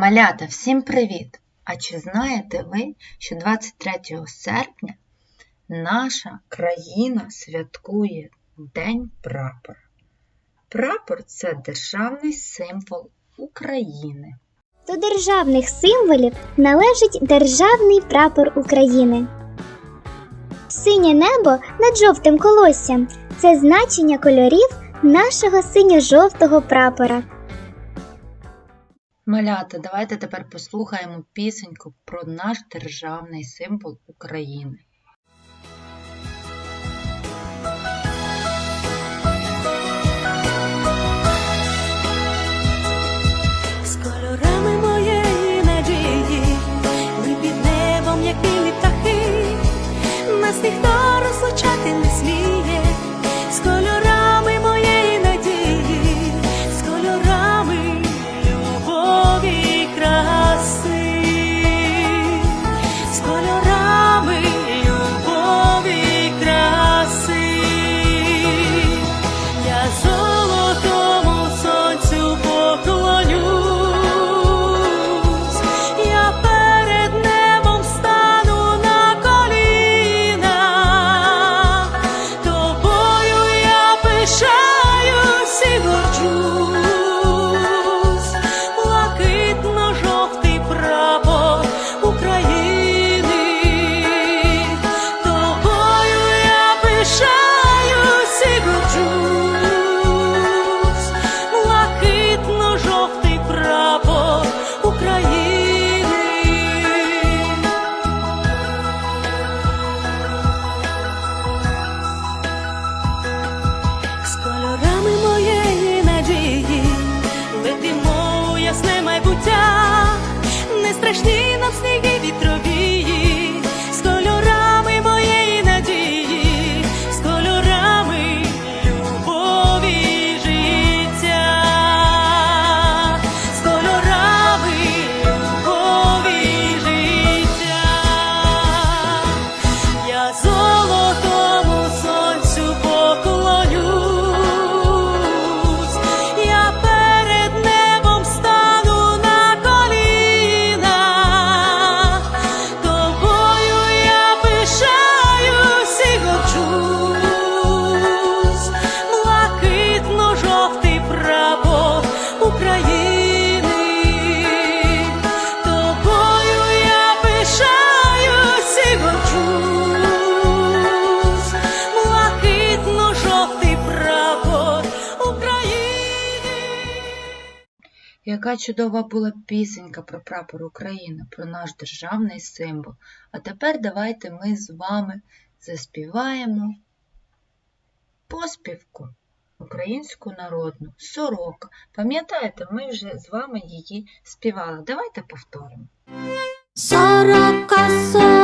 Малята, всім привіт! А чи знаєте ви, що 23 серпня наша країна святкує День прапора? Прапор це державний символ України. До державних символів належить Державний прапор України. Синє небо над жовтим колоссям це значення кольорів нашого синьо-жовтого прапора. Малята, давайте тепер послухаємо пісеньку про наш державний символ України. Страшні нам сніги Яка чудова була пісенька про прапор України, про наш державний символ. А тепер давайте ми з вами заспіваємо поспівку українську народну сорока. Пам'ятаєте, ми вже з вами її співали. Давайте повторимо. Сорока, сорока,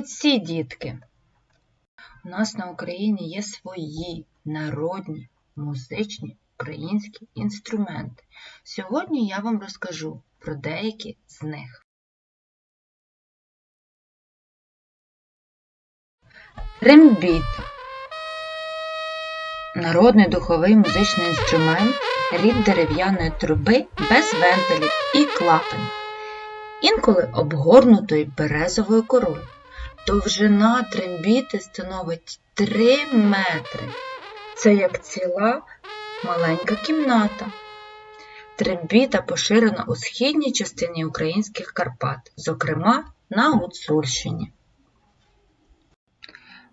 Молодці, дітки! У нас на Україні є свої народні музичні українські інструменти. Сьогодні я вам розкажу про деякі з них. Рембіт народний духовий музичний інструмент, рід дерев'яної труби без вентилів і клапан, інколи обгорнутої березовою корою. Довжина трембіти становить 3 метри. Це як ціла маленька кімната. Трембіта поширена у східній частині українських Карпат, зокрема на Гуцульщині.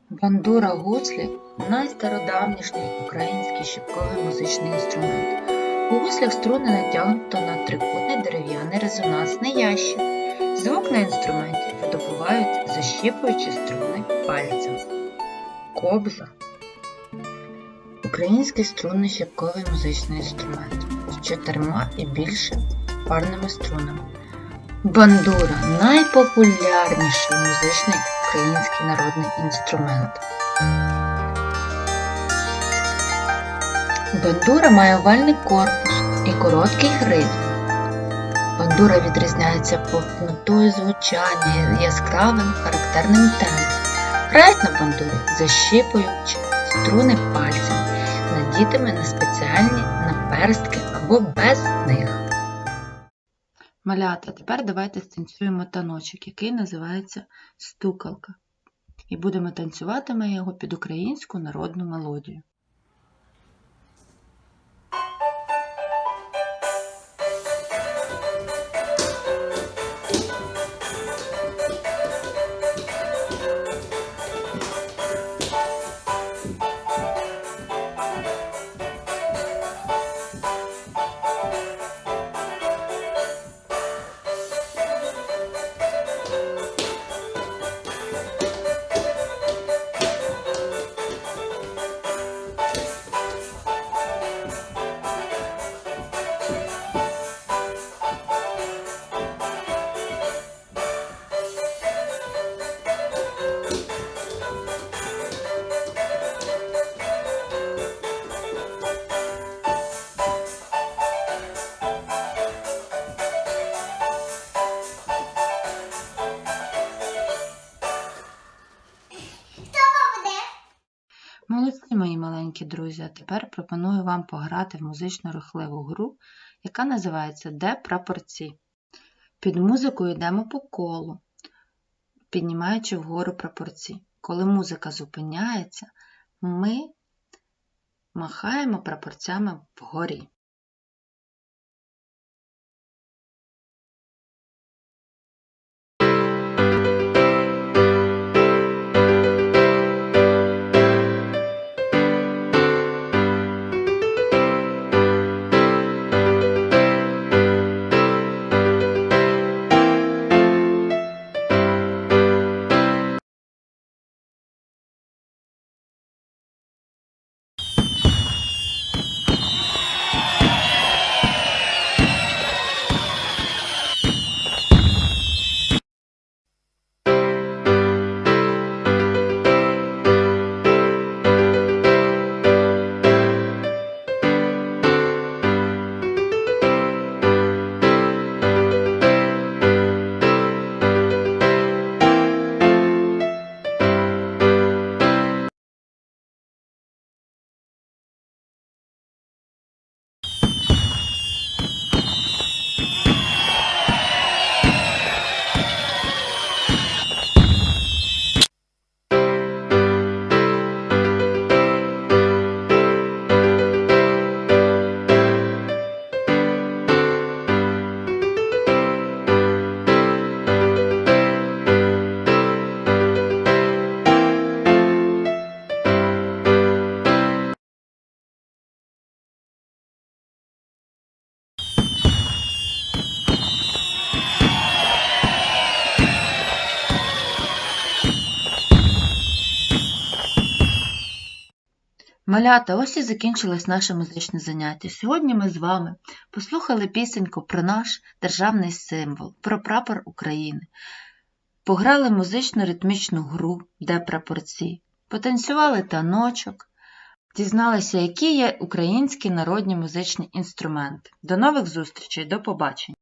Бандура гуслі найстародавнішній український щіпковий музичний інструмент. У гуслях струни натягнуто на трикутний дерев'яний резонансний ящик. Звук на інструменті видобувають, защіпуючи струни пальцем. Кобза. Український струнний щіпковий музичний інструмент з чотирма і більше парними струнами. Бандура найпопулярніший музичний український народний інструмент. Бандура має овальний корпус і короткий гриф. Бандура відрізняється повнотою звучання яскравим характерним тембром. Грають на бандурі, защіпуючи струни пальцем, надітими на спеціальні наперстки або без них. Малята, тепер давайте станцюємо таночок, який називається стукалка. І будемо танцювати ми його під українську народну мелодію. Друзі, а тепер пропоную вам пограти в музично рухливу гру, яка називається Де прапорці. Під музику йдемо по колу, піднімаючи вгору прапорці. Коли музика зупиняється, ми махаємо прапорцями вгорі. Малята, ось і закінчилось наше музичне заняття. Сьогодні ми з вами послухали пісеньку про наш державний символ, про прапор України, пограли музично-ритмічну гру, де прапорці, потанцювали таночок, дізналися, які є українські народні музичні інструменти. До нових зустрічей, до побачення!